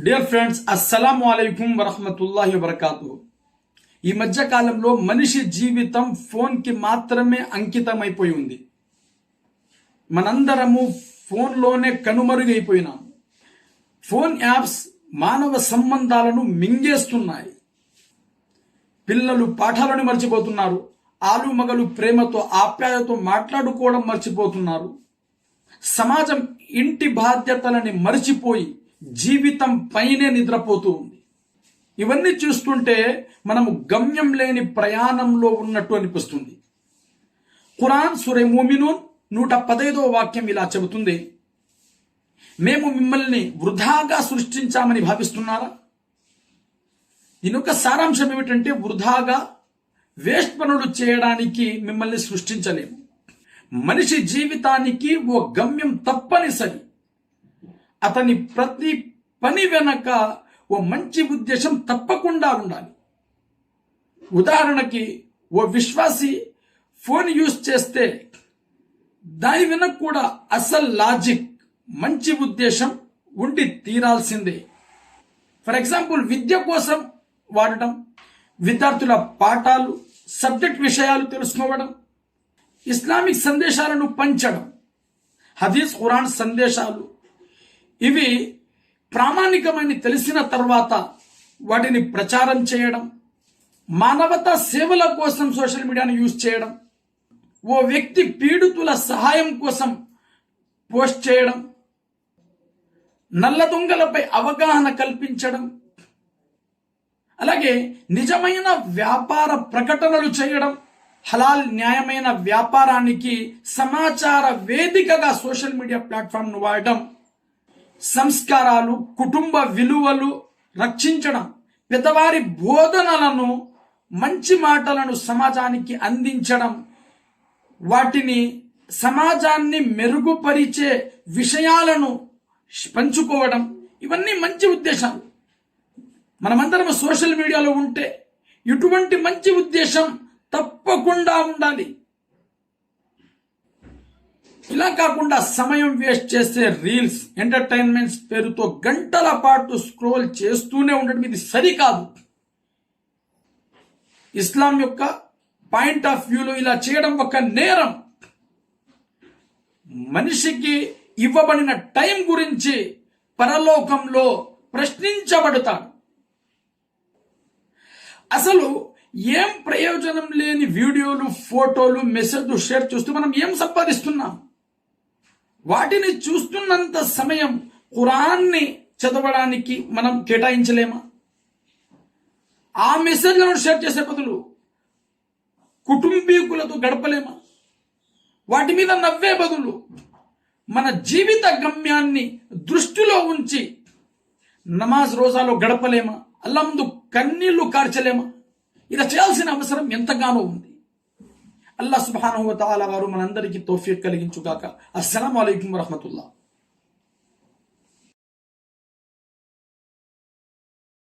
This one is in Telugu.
డియర్ ఫ్రెండ్స్ అస్సలం అలైకుం వరహమతుల్లాహి వబర్కాతు ఈ మధ్య కాలంలో మనిషి జీవితం ఫోన్కి మాత్రమే అంకితమైపోయి ఉంది మనందరము ఫోన్లోనే కనుమరుగైపోయినాము ఫోన్ యాప్స్ మానవ సంబంధాలను మింగేస్తున్నాయి. పిల్లలు పాఠాలను మర్చిపోతున్నారు. ఆలు మగలు ప్రేమతో ఆప్యాయతో మాట్లాడుకోవడం మర్చిపోతున్నారు. సమాజం ఇంటి బాధ్యతలని మర్చిపోయి జీవితం పైనే నిద్రపోతూ ఉంది. ఇవన్నీ చూస్తుంటే మనము గమ్యం లేని ప్రయాణంలో ఉన్నట్టు అనిపిస్తుంది. ఖురాన్ సురే మోమినూన్ నూట పదైదో వాక్యం ఇలా చెబుతుంది. మేము మిమ్మల్ని వృధాగా సృష్టించామని భావిస్తున్నారా? దీని యొక్క సారాంశం ఏమిటంటే వృధాగా వేస్ట్ పనులు చేయడానికి మిమ్మల్ని సృష్టించలేము. మనిషి జీవితానికి ఓ గమ్యం తప్పనిసరి. అతని ప్రతి పని వెనక ఓ మంచి ఉద్దేశం తప్పకుండా ఉండాలి. ఉదాహరణకి ఓ విశ్వాసి ఫోన్ యూజ్ చేస్తే దాని వెనక కూడా అసలు లాజిక్ మంచి ఉద్దేశం ఉండి తీరాల్సిందే. ఫర్ ఎగ్జాంపుల్ విద్య కోసం వాడటం విద్యార్థుల పాఠాలు సబ్జెక్ట్ విషయాలు తెలుసుకోవడం ఇస్లామిక్ సందేశాలను పంచడం హదీస్ ఖురాన్ సందేశాలు ఇవి ప్రామాణికమని తెలిసిన తర్వాత వాటిని ప్రచారం చేయడం మానవతా సేవల కోసం సోషల్ మీడియాను యూజ్ చేయడం ఓ వ్యక్తి పీడితుల సహాయం కోసం పోస్ట్ చేయడం నల్ల దొంగలపై అవగాహన కల్పించడం అలాగే నిజమైన వ్యాపార ప్రకటనలు చేయడం హలాల్ న్యాయమైన వ్యాపారానికి సమాచార వేదికగా సోషల్ మీడియా ప్లాట్ఫామ్ను వాడటం సంస్కారాలు కుటుంబ విలువలు రక్షించడం పెద్దవారి బోధనలను మంచి మాటలను సమాజానికి అందించడం వాటిని సమాజాన్ని మెరుగుపరిచే విషయాలను పంచుకోవడం ఇవన్నీ మంచి ఉద్దేశాలు. మనమందరం సోషల్ మీడియాలో ఉంటే ఇటువంటి మంచి ఉద్దేశం తప్పకుండా ఉండాలి. ఇలా కాకుండా సమయం వేస్ట్ చేసే రీల్స్ ఎంటర్టైన్మెంట్స్ పేరుతో గంటల పాటు స్క్రోల్ చేస్తూనే ఉండడం ఇది సరికాదు. ఇస్లాం యొక్క పాయింట్ ఆఫ్ వ్యూలో ఇలా చేయడం ఒక నేరం. మనిషికి ఇవ్వబడిన టైం గురించి పరలోకంలో ప్రశ్నించబడతాడు. అసలు ఏం ప్రయోజనం లేని వీడియోలు ఫోటోలు మెసేజ్లు షేర్ చేస్తూ మనం ఏం సంపాదిస్తున్నాం? వాటిని చూస్తున్నంత సమయం ఖురాన్ని చదవడానికి మనం కేటాయించలేమా? ఆ మెసేజ్లను షేర్ చేసే బదులు కుటుంబీకులతో గడపలేమా? వాటి మీద నవ్వే బదులు మన జీవిత గమ్యాన్ని దృష్టిలో ఉంచి నమాజ్ రోజాలో గడపలేమా? అల్లందు కన్నీళ్ళు కార్చలేమా? ఇలా చేయాల్సిన అవసరం ఎంతగానో ఉంది. అల్లా సుబాను వారు మనందరికీ తోఫియత్ కలిగించుగాక. అస్సలం అయికం వరహమతుల్లా.